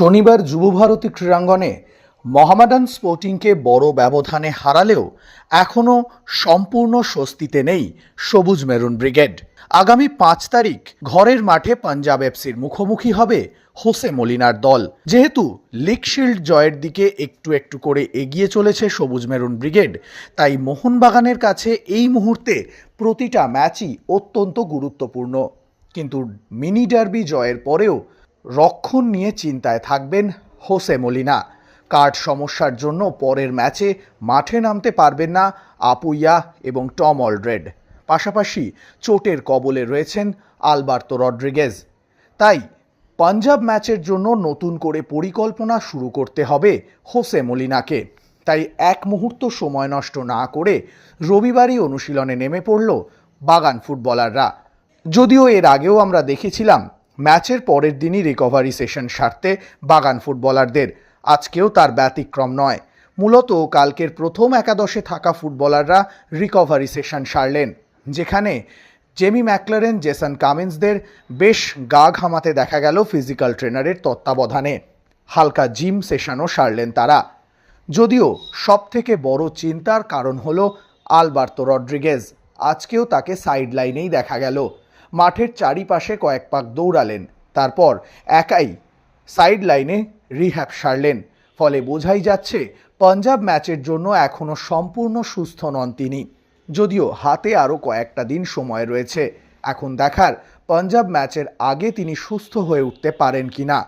শনিবার যুবভারতী ক্রীড়াঙ্গনে মহামাডান স্পোর্টিংকে বড় ব্যবধানে হারালেও এখনও সম্পূর্ণ স্বস্তিতে নেই সবুজ মেরুন ব্রিগেড। আগামী পাঁচ তারিখ ঘরের মাঠে পাঞ্জাব এফসির মুখোমুখি হবে হোসে মলিনার দল। যেহেতু লিগ শিল্ড জয়ের দিকে একটু একটু করে এগিয়ে চলেছে সবুজ মেরুন ব্রিগেড, তাই মোহনবাগানের কাছে এই মুহূর্তে প্রতিটা ম্যাচই অত্যন্ত গুরুত্বপূর্ণ। কিন্তু মিনি ডার্বি জয়ের পরেও রক্ষণ নিয়ে চিন্তায় থাকবেন হোসে মলিনা। কার্ড সমস্যার জন্য পরের ম্যাচে মাঠে নামতে পারবেন না আপুইয়া এবং টম অলড্রেড। পাশাপাশি চোটের কবলে রয়েছেন আলবার্তো রড্রিগেজ। তাই পাঞ্জাব ম্যাচের জন্য নতুন করে পরিকল্পনা শুরু করতে হবে হোসে মলিনাকে। তাই এক মুহূর্ত সময় নষ্ট না করে রবিবারই অনুশীলনে নেমে পড়ল বাগান ফুটবলাররা। যদিও এর আগেও আমরা দেখেছিলাম ম্যাচের পরের দিনই রিকভারি সেশন সারতে বাগান ফুটবলারদের। আজকেও তার ব্যতিক্রম নয়। মূলত কালকের প্রথম একাদশে থাকা ফুটবলাররা রিকভারি সেশন সারলেন, যেখানে জেমি ম্যাকলারেন, জেসন কামিন্সদের বেশ গা ঘামাতে দেখা গেল ফিজিক্যাল ট্রেনারের তত্ত্বাবধানে। হালকা জিম সেশনও সারলেন তারা। যদিও সব থেকে বড় চিন্তার কারণ হলো আলবার্তো রড্রিগেজ। আজকেও তাকে সাইড লাইনেই দেখা গেল। মাঠের চারিপাশে কয়েক পাক দৌড়ালেন। তারপর একাই সাইড লাইনে রিহ্যাব সারলেন। ফলে বোঝাই যাচ্ছে, পাঞ্জাব ম্যাচের জন্য এখনও সম্পূর্ণ সুস্থ নন তিনি। যদিও হাতে আরও কয়েকটা দিন সময় রয়েছে। এখন দেখার, পাঞ্জাব ম্যাচের আগে তিনি সুস্থ হয়ে উঠতে পারেন কি না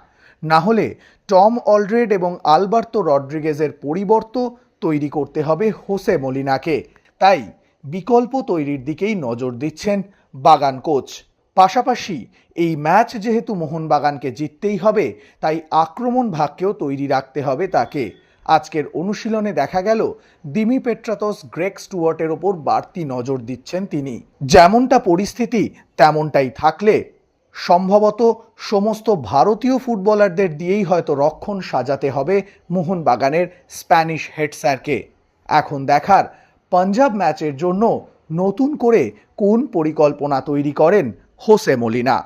না হলে টম অলরেড এবং আলবার্তো রড্রিগেজের পরিবর্ত তৈরি করতে হবে হোসে মলিনাকে। তাই বিকল্প তৈরির দিকেই নজর দিচ্ছেন বাগান কোচ। পাশাপাশি এই ম্যাচ যেহেতু মোহনবাগানকে জিততেই হবে, তাই আক্রমণ ভাগকেও তৈরি রাখতে হবে তাকে। আজকের অনুশীলনে দেখা গেল, দিমি পেট্রাতস গ্রেক স্টুয়ার্টের ওপর বাড়তি নজর দিচ্ছেন তিনি। যেমনটা পরিস্থিতি, তেমনটাই থাকলে। সম্ভবত সমস্ত ভারতীয় ফুটবলারদের দিয়েই হয়তো রক্ষণ সাজাতে হবে মোহনবাগানের স্প্যানিশ হেড স্যারকে। এখন দেখার পাঞ্জাব ম্যাচের জন্য নতুন করে কোন পরিকল্পনা তৈরি করেন হোসে মলিনা?